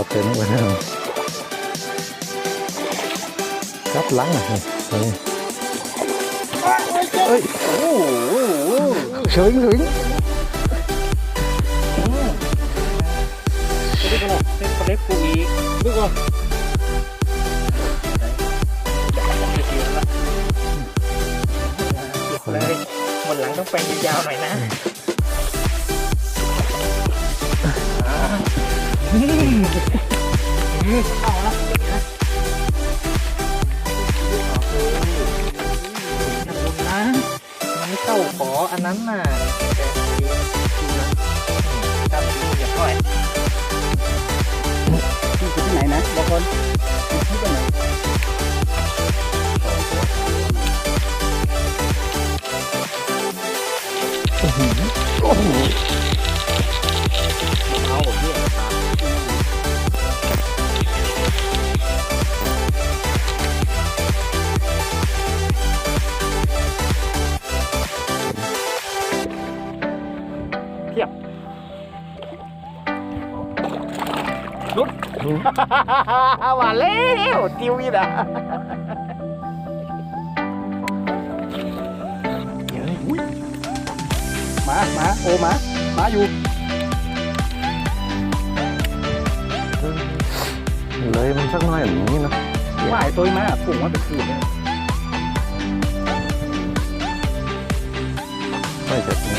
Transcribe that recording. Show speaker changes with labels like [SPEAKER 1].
[SPEAKER 1] คอเต็มไปแล้วรับหลังอะนี่เฮ้ยเฮ้ย
[SPEAKER 2] โอ้โห
[SPEAKER 1] เฉยเฉย
[SPEAKER 2] เล็กเลยเป็นเล็กกูอีกดูก่อนเลยหมดหลังต้องไปยาวๆหน่อยนะ เอาละนะมันไม่เข้าขออันนั้นน่ะจำดีอย่าปล่อย
[SPEAKER 3] ที่อยู่ที่ไหนนะบอกก่อนที่ไหน
[SPEAKER 1] โอ้โห
[SPEAKER 2] หวานแล้วติวอีกอะ
[SPEAKER 3] หมาหมาโอหมาหมาอยู่
[SPEAKER 1] เลยมันสักหน่อยอย่างนี้เนอะ
[SPEAKER 3] ว่ายตัวมาปุ่งว่าเป็นคืนเนี่ย
[SPEAKER 1] ไม่จะ